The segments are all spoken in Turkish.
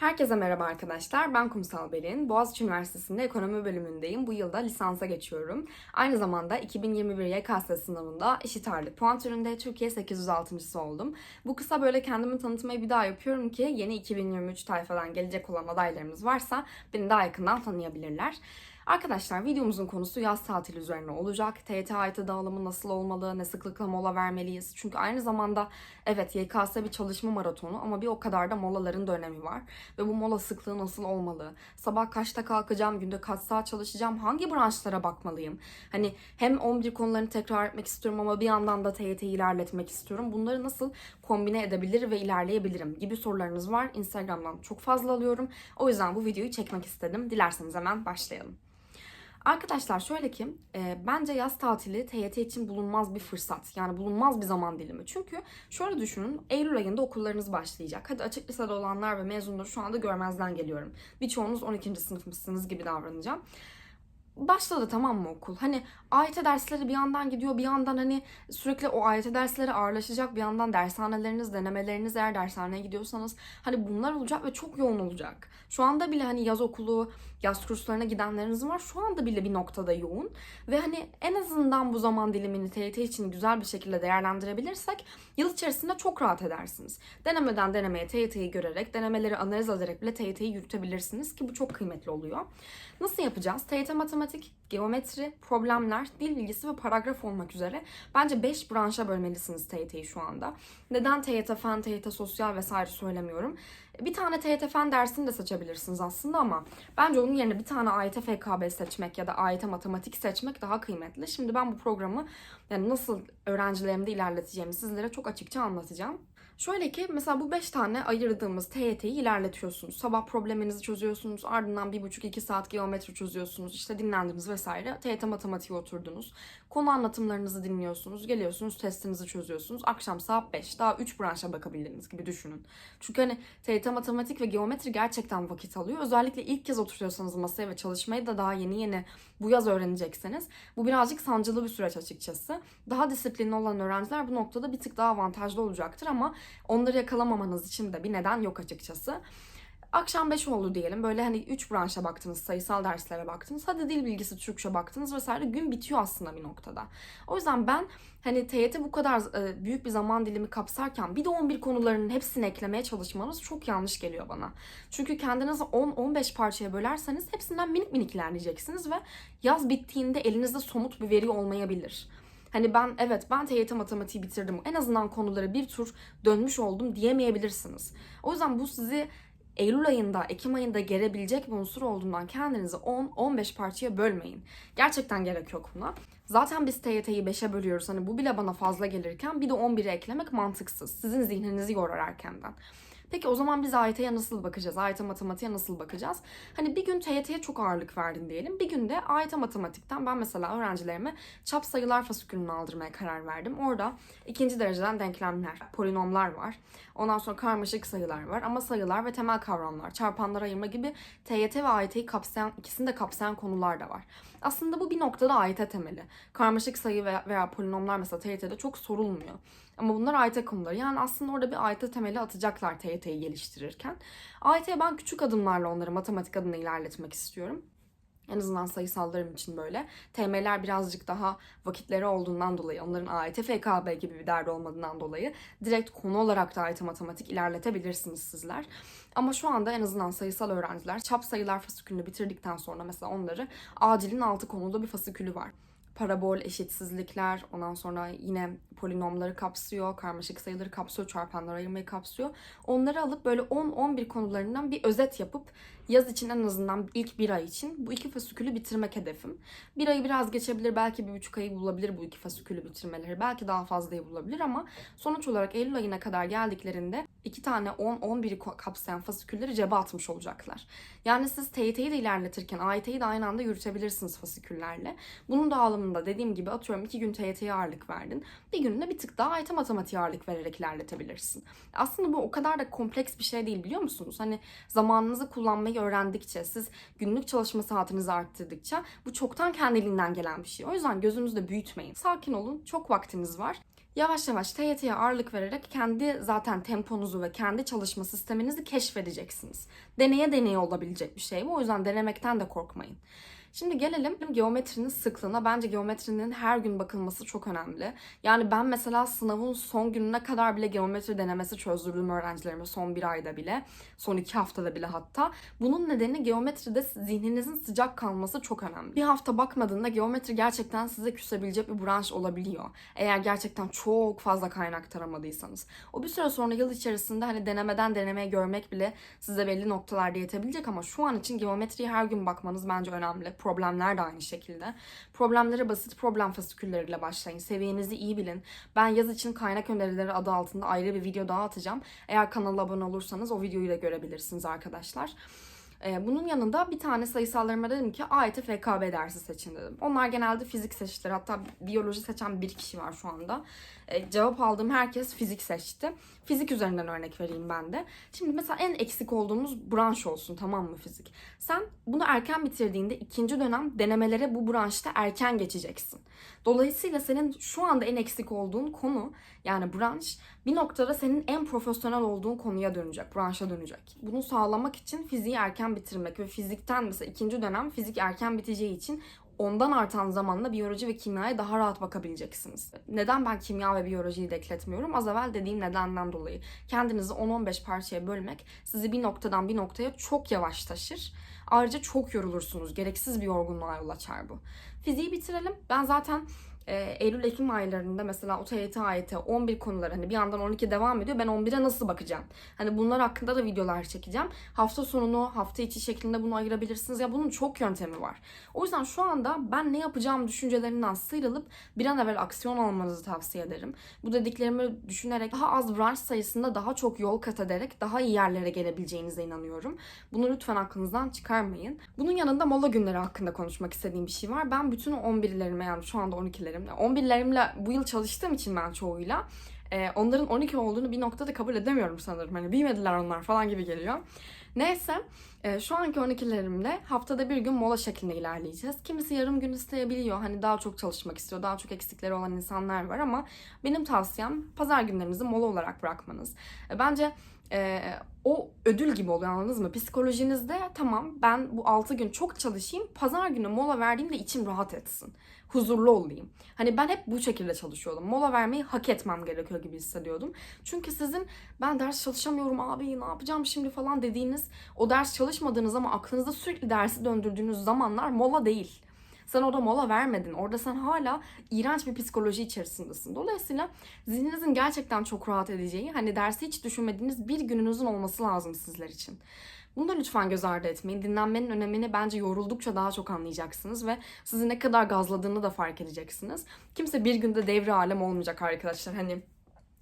Herkese merhaba arkadaşlar. Ben Kumsal Belin. Boğaziçi Üniversitesi'nde ekonomi bölümündeyim. Bu yılda lisansa geçiyorum. Aynı zamanda 2021 YKS sınavında eşit ağırlık puan türünde Türkiye 806.sı oldum. Bu kısa böyle kendimi tanıtmayı bir daha yapıyorum ki yeni 2023 tayfadan gelecek olan adaylarımız varsa beni daha yakından tanıyabilirler. Arkadaşlar videomuzun konusu yaz tatili üzerine olacak. TYT AYT dağılımı nasıl olmalı, ne sıklıkla mola vermeliyiz? Çünkü aynı zamanda evet YKS bir çalışma maratonu ama bir o kadar da molaların da önemi var. Ve bu mola sıklığı nasıl olmalı? Sabah kaçta kalkacağım, günde kaç saat çalışacağım, hangi branşlara bakmalıyım? Hani hem 11 konularını tekrar etmek istiyorum ama bir yandan da TYT'yi ilerletmek istiyorum. Bunları nasıl kombine edebilir ve ilerleyebilirim gibi sorularınız var. Instagram'dan çok fazla alıyorum. O yüzden bu videoyu çekmek istedim. Dilerseniz hemen başlayalım. Arkadaşlar şöyle ki e, bence yaz tatili TYT için bulunmaz bir fırsat. Yani bulunmaz bir zaman dilimi. Çünkü şöyle düşünün Eylül ayında okullarınız başlayacak. Hadi açık lisede olanlar ve mezunları şu anda görmezden geliyorum. Birçoğunuz 12. sınıfmışsınız gibi davranacağım. Başladı tamam mı okul? Hani AYT dersleri bir yandan gidiyor bir yandan hani sürekli o AYT dersleri ağırlaşacak bir yandan dershaneleriniz, denemeleriniz eğer dershaneye gidiyorsanız hani bunlar olacak ve çok yoğun olacak. Şu anda bile hani yaz okulu, yaz kurslarına gidenleriniz var. Şu anda bile bir noktada yoğun ve hani en azından bu zaman dilimini TYT için güzel bir şekilde değerlendirebilirsek yıl içerisinde çok rahat edersiniz. Denemeden denemeye TYT'yi görerek, denemeleri analiz ederek bile TYT'yi yürütebilirsiniz ki bu çok kıymetli oluyor. Nasıl yapacağız? TYT matematik, geometri, problemler, dil bilgisi ve paragraf olmak üzere bence 5 branşa bölmelisiniz TYT'yi şu anda. Neden TYT fen, TYT sosyal vesaire söylemiyorum. Bir tane TYT fen dersini de seçebilirsiniz aslında ama bence onun yerine bir tane AYT FKB seçmek ya da AYT matematik seçmek daha kıymetli. Şimdi ben bu programı yani nasıl öğrencilerimde ilerleteceğimi sizlere çok açıkça anlatacağım. Şöyle ki mesela bu 5 tane ayırdığımız TYT'yi ilerletiyorsunuz. Sabah probleminizi çözüyorsunuz. Ardından 1,5-2 saat geometri çözüyorsunuz. İşte dinlendiniz vesaire. TYT matematiğe oturdunuz. Konu anlatımlarınızı dinliyorsunuz. Geliyorsunuz testinizi çözüyorsunuz. Akşam saat 5. Daha 3 branşa bakabildiniz gibi düşünün. Çünkü hani TYT matematik ve geometri gerçekten vakit alıyor. Özellikle ilk kez oturuyorsanız masaya ve çalışmayı da daha yeni yeni bu yaz öğrenecekseniz. Bu birazcık sancılı bir süreç açıkçası. Daha disiplinli olan öğrenciler bu noktada bir tık daha avantajlı olacaktır ama onları yakalamamanız için de bir neden yok açıkçası. Akşam 5 oldu diyelim. Böyle hani 3 branşa baktınız, sayısal derslere baktınız. Hadi dil bilgisi, Türkçe baktınız vesaire. Gün bitiyor aslında bir noktada. O yüzden ben hani TYT bu kadar e, büyük bir zaman dilimi kapsarken bir de 11 konularının hepsini eklemeye çalışmanız çok yanlış geliyor bana. Çünkü kendinizi 10-15 parçaya bölerseniz hepsinden minik minik ilerleyeceksiniz ve yaz bittiğinde elinizde somut bir veri olmayabilir. Hani ben evet ben TYT matematiği bitirdim. En azından konuları bir tur dönmüş oldum diyemeyebilirsiniz. O yüzden bu sizi Eylül ayında, Ekim ayında gelebilecek bir unsur olduğundan kendinizi 10-15 parçaya bölmeyin. Gerçekten gerek yok buna. Zaten biz TYT'yi 5'e bölüyoruz. Hani bu bile bana fazla gelirken bir de 11'e eklemek mantıksız. Sizin zihninizi yorar erkenden. Peki o zaman biz AYT'ye nasıl bakacağız? AYT matematiğe nasıl bakacağız? Hani bir gün TYT'ye çok ağırlık verdin diyelim. Bir günde AYT matematikten ben mesela öğrencilerime çap sayılar fasikülünü aldırmaya karar verdim. Orada ikinci dereceden denklemler, polinomlar var. Ondan sonra karmaşık sayılar var ama sayılar ve temel kavramlar, çarpanlar ayırma gibi TYT ve AYT'yi kapsayan, ikisini de kapsayan konular da var. Aslında bu bir noktada AYT temeli. Karmaşık sayı veya, veya polinomlar mesela TYT'de çok sorulmuyor. Ama bunlar AYT konuları. Yani aslında orada bir AYT temeli atacaklar TYT'yi geliştirirken. AYT'ye ben küçük adımlarla onları matematik adına ilerletmek istiyorum. En azından sayısallarım için böyle. TM'ler birazcık daha vakitleri olduğundan dolayı, onların AYT, FKB gibi bir derdi olmadığından dolayı direkt konu olarak da AYT matematik ilerletebilirsiniz sizler. Ama şu anda en azından sayısal öğrenciler çap sayılar fasikülünü bitirdikten sonra mesela onları acilin altı konulu bir fasikülü var parabol eşitsizlikler, ondan sonra yine polinomları kapsıyor, karmaşık sayıları kapsıyor, çarpanları ayırmayı kapsıyor. Onları alıp böyle 10-11 konularından bir özet yapıp yaz için en azından ilk bir ay için bu iki fasikülü bitirmek hedefim. Bir ayı biraz geçebilir, belki bir buçuk ayı bulabilir bu iki fasikülü bitirmeleri. Belki daha fazlayı bulabilir ama sonuç olarak Eylül ayına kadar geldiklerinde iki tane 10-11'i kapsayan fasikülleri cebe atmış olacaklar. Yani siz TYT'yi de ilerletirken AYT'yi de aynı anda yürütebilirsiniz fasiküllerle. Bunun dağılımında dediğim gibi atıyorum iki gün TYT'ye ağırlık verdin. Bir günde bir tık daha AYT matematiğe ağırlık vererek ilerletebilirsin. Aslında bu o kadar da kompleks bir şey değil biliyor musunuz? Hani zamanınızı kullanmayı öğrendikçe, siz günlük çalışma saatinizi arttırdıkça bu çoktan kendiliğinden gelen bir şey. O yüzden gözünüzde büyütmeyin. Sakin olun. Çok vaktiniz var. Yavaş yavaş TYT'ye ağırlık vererek kendi zaten temponuzu ve kendi çalışma sisteminizi keşfedeceksiniz. Deneye deneye olabilecek bir şey bu. O yüzden denemekten de korkmayın. Şimdi gelelim geometrinin sıklığına. Bence geometrinin her gün bakılması çok önemli. Yani ben mesela sınavın son gününe kadar bile geometri denemesi çözdürdüm öğrencilerime son bir ayda bile. Son iki haftada bile hatta. Bunun nedeni geometride zihninizin sıcak kalması çok önemli. Bir hafta bakmadığında geometri gerçekten size küsebilecek bir branş olabiliyor. Eğer gerçekten çok fazla kaynak taramadıysanız. O bir süre sonra yıl içerisinde hani denemeden denemeye görmek bile size belli noktalarda yetebilecek ama şu an için geometriye her gün bakmanız bence önemli. Problemler de aynı şekilde. Problemlere basit problem fasikülleriyle başlayın. Seviyenizi iyi bilin. Ben yaz için kaynak önerileri adı altında ayrı bir video daha atacağım. Eğer kanala abone olursanız o videoyu da görebilirsiniz arkadaşlar. Ee, bunun yanında bir tane sayısallarıma dedim ki AYT FKB dersi seçin dedim. Onlar genelde fizik seçtiler. Hatta biyoloji seçen bir kişi var şu anda. Ee, cevap aldığım herkes fizik seçti. Fizik üzerinden örnek vereyim ben de. Şimdi mesela en eksik olduğumuz branş olsun tamam mı fizik? Sen bunu erken bitirdiğinde ikinci dönem denemelere bu branşta erken geçeceksin. Dolayısıyla senin şu anda en eksik olduğun konu yani branş bir noktada senin en profesyonel olduğun konuya dönecek, branşa dönecek. Bunu sağlamak için fiziği erken bitirmek ve fizikten mesela ikinci dönem fizik erken biteceği için ondan artan zamanla biyoloji ve kimyaya daha rahat bakabileceksiniz. Neden ben kimya ve biyolojiyi de ekletmiyorum? Az evvel dediğim nedenden dolayı. Kendinizi 10-15 parçaya bölmek sizi bir noktadan bir noktaya çok yavaş taşır. Ayrıca çok yorulursunuz. Gereksiz bir yorgunluğa yol açar bu. Fiziği bitirelim. Ben zaten e, Eylül-Ekim aylarında mesela OTYT, AYT 11 konular hani bir yandan 12 devam ediyor. Ben 11'e nasıl bakacağım? Hani bunlar hakkında da videolar çekeceğim. Hafta sonunu, hafta içi şeklinde bunu ayırabilirsiniz. Ya bunun çok yöntemi var. O yüzden şu anda ben ne yapacağım düşüncelerinden sıyrılıp bir an evvel aksiyon almanızı tavsiye ederim. Bu dediklerimi düşünerek daha az branş sayısında daha çok yol kat ederek daha iyi yerlere gelebileceğinize inanıyorum. Bunu lütfen aklınızdan çıkarmayın. Bunun yanında mola günleri hakkında konuşmak istediğim bir şey var. Ben bütün 11'lerime yani şu anda 12'lerimle 11'lerimle bu yıl çalıştığım için ben çoğuyla e, onların 12 olduğunu bir noktada kabul edemiyorum sanırım. Hani bilmediler onlar falan gibi geliyor. Neyse e, şu anki 12'lerimle haftada bir gün mola şeklinde ilerleyeceğiz. Kimisi yarım gün isteyebiliyor. Hani daha çok çalışmak istiyor. Daha çok eksikleri olan insanlar var ama benim tavsiyem pazar günlerinizi mola olarak bırakmanız. E, bence e, o ödül gibi oluyor anladınız mı? Psikolojinizde tamam ben bu 6 gün çok çalışayım. Pazar günü mola verdiğimde içim rahat etsin. Huzurlu olayım. Hani ben hep bu şekilde çalışıyordum. Mola vermeyi hak etmem gerekiyor gibi hissediyordum. Çünkü sizin ben ders çalışamıyorum abi ne yapacağım şimdi falan dediğiniz o ders çalışmadığınız ama aklınızda sürekli dersi döndürdüğünüz zamanlar mola değil. Sen orada mola vermedin. Orada sen hala iğrenç bir psikoloji içerisindesin. Dolayısıyla zihninizin gerçekten çok rahat edeceği, hani dersi hiç düşünmediğiniz bir gününüzün olması lazım sizler için. Bunu da lütfen göz ardı etmeyin. Dinlenmenin önemini bence yoruldukça daha çok anlayacaksınız ve sizi ne kadar gazladığını da fark edeceksiniz. Kimse bir günde devre alem olmayacak arkadaşlar. Hani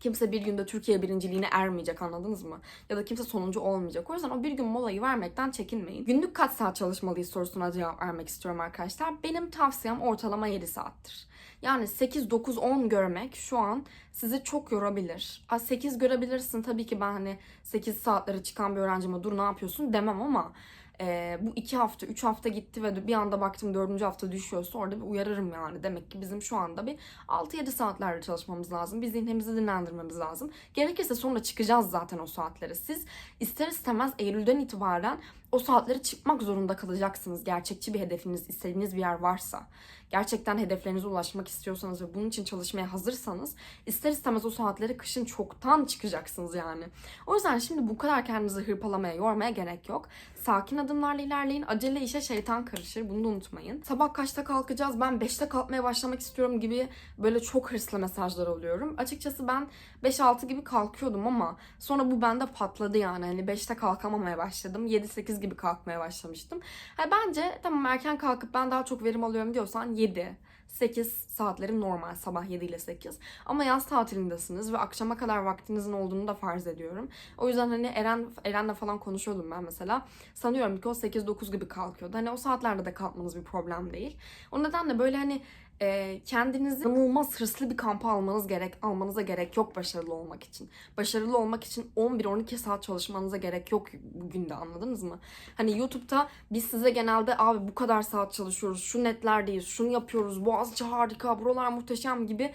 Kimse bir günde Türkiye birinciliğine ermeyecek anladınız mı? Ya da kimse sonuncu olmayacak. O yüzden o bir gün molayı vermekten çekinmeyin. Günlük kaç saat çalışmalıyız sorusuna cevap vermek istiyorum arkadaşlar. Benim tavsiyem ortalama 7 saattir. Yani 8, 9, 10 görmek şu an sizi çok yorabilir. 8 görebilirsin tabii ki ben hani 8 saatlere çıkan bir öğrencime dur ne yapıyorsun demem ama e, bu iki hafta, üç hafta gitti ve bir anda baktım dördüncü hafta düşüyorsa orada bir uyarırım yani. Demek ki bizim şu anda bir 6-7 saatlerde çalışmamız lazım. Bir zihnimizi dinlendirmemiz lazım. Gerekirse sonra çıkacağız zaten o saatlere. Siz ister istemez Eylül'den itibaren o saatlere çıkmak zorunda kalacaksınız. Gerçekçi bir hedefiniz, istediğiniz bir yer varsa. Gerçekten hedeflerinize ulaşmak istiyorsanız ve bunun için çalışmaya hazırsanız ister istemez o saatlere kışın çoktan çıkacaksınız yani. O yüzden şimdi bu kadar kendinizi hırpalamaya, yormaya gerek yok. Sakin adımlarla ilerleyin. Acele işe şeytan karışır. Bunu da unutmayın. Sabah kaçta kalkacağız? Ben 5'te kalkmaya başlamak istiyorum gibi böyle çok hırslı mesajlar alıyorum. Açıkçası ben 5-6 gibi kalkıyordum ama sonra bu bende patladı yani. Hani 5'te kalkamamaya başladım. 7-8 gibi kalkmaya başlamıştım. Yani bence tamam erken kalkıp ben daha çok verim alıyorum diyorsan 7 8 saatlerim normal sabah 7 ile 8. Ama yaz tatilindesiniz ve akşama kadar vaktinizin olduğunu da farz ediyorum. O yüzden hani Eren Eren'le falan konuşuyordum ben mesela. Sanıyorum ki o 8-9 gibi kalkıyordu. Hani o saatlerde de kalkmanız bir problem değil. O nedenle böyle hani e, kendinizi inanılmaz hırslı bir kampa almanız gerek, almanıza gerek yok başarılı olmak için. Başarılı olmak için 11-12 saat çalışmanıza gerek yok bugün de anladınız mı? Hani YouTube'da biz size genelde abi bu kadar saat çalışıyoruz, şu netlerdeyiz, şunu yapıyoruz, Boğaziçi harika, buralar muhteşem gibi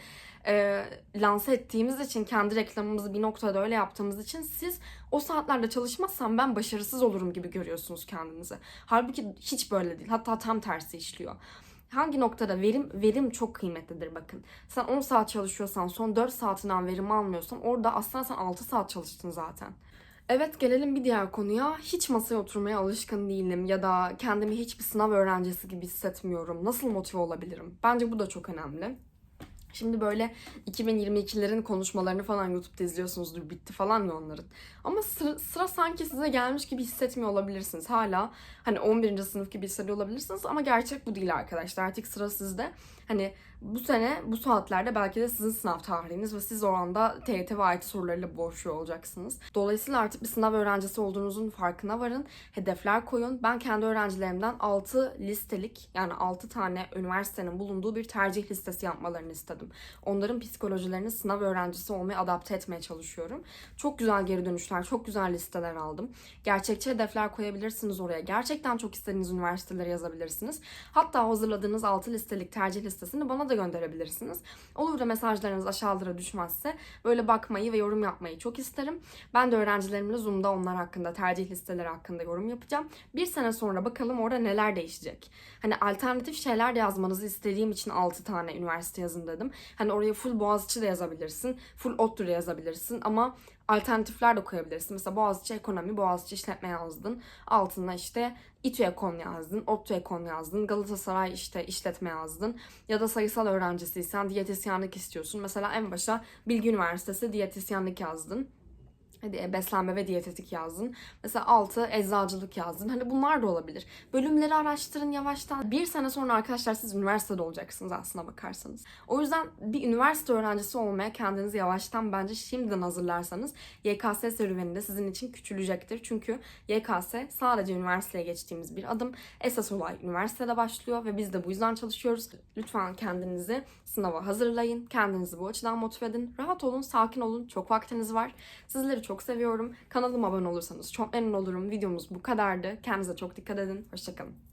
e, lanse ettiğimiz için kendi reklamımızı bir noktada öyle yaptığımız için siz o saatlerde çalışmazsam ben başarısız olurum gibi görüyorsunuz kendinizi. Halbuki hiç böyle değil. Hatta tam tersi işliyor. Hangi noktada verim verim çok kıymetlidir bakın. Sen 10 saat çalışıyorsan son 4 saatinden verim almıyorsan orada aslında sen 6 saat çalıştın zaten. Evet gelelim bir diğer konuya. Hiç masaya oturmaya alışkın değilim ya da kendimi hiçbir sınav öğrencisi gibi hissetmiyorum. Nasıl motive olabilirim? Bence bu da çok önemli. Şimdi böyle 2022'lerin konuşmalarını falan YouTube'da izliyorsunuzdur. Bitti falan ya onların. Ama sıra, sıra sanki size gelmiş gibi hissetmiyor olabilirsiniz. Hala hani 11. sınıf gibi hissediyor olabilirsiniz ama gerçek bu değil arkadaşlar. Artık sıra sizde. Hani bu sene bu saatlerde belki de sizin sınav tarihiniz ve siz o anda TYT ve AYT sorularıyla boğuşuyor olacaksınız. Dolayısıyla artık bir sınav öğrencisi olduğunuzun farkına varın. Hedefler koyun. Ben kendi öğrencilerimden 6 listelik yani 6 tane üniversitenin bulunduğu bir tercih listesi yapmalarını istedim. Onların psikolojilerini sınav öğrencisi olmaya adapte etmeye çalışıyorum. Çok güzel geri dönüşler, çok güzel listeler aldım. Gerçekçi hedefler koyabilirsiniz oraya. Gerçekten çok istediğiniz üniversitelere yazabilirsiniz. Hatta hazırladığınız 6 listelik tercih listesini bana da gönderebilirsiniz. Olur da mesajlarınız aşağılara düşmezse böyle bakmayı ve yorum yapmayı çok isterim. Ben de öğrencilerimle Zoom'da onlar hakkında, tercih listeleri hakkında yorum yapacağım. Bir sene sonra bakalım orada neler değişecek. Hani alternatif şeyler yazmanızı istediğim için 6 tane üniversite yazın dedim. Hani oraya full Boğaziçi de yazabilirsin, full ODTÜ de yazabilirsin ama alternatifler de koyabilirsin. Mesela Boğaziçi Ekonomi, Boğaziçi İşletme yazdın. Altına işte İTÜ Ekon yazdın, ODTÜ Ekon yazdın, Galatasaray işte işletme yazdın. Ya da sayısal öğrencisiysen diyetisyenlik istiyorsun. Mesela en başa Bilgi Üniversitesi diyetisyenlik yazdın. Hadi e, beslenme ve diyetetik yazdın. Mesela altı eczacılık yazdın. Hani bunlar da olabilir. Bölümleri araştırın yavaştan. Bir sene sonra arkadaşlar siz üniversitede olacaksınız aslına bakarsanız. O yüzden bir üniversite öğrencisi olmaya kendinizi yavaştan bence şimdiden hazırlarsanız YKS serüveninde sizin için küçülecektir. Çünkü YKS sadece üniversiteye geçtiğimiz bir adım. Esas olay üniversitede başlıyor ve biz de bu yüzden çalışıyoruz. Lütfen kendinizi sınava hazırlayın. Kendinizi bu açıdan motive edin. Rahat olun, sakin olun. Çok vaktiniz var. Sizleri çok seviyorum. Kanalıma abone olursanız çok memnun olurum. Videomuz bu kadardı. Kendinize çok dikkat edin. Hoşçakalın.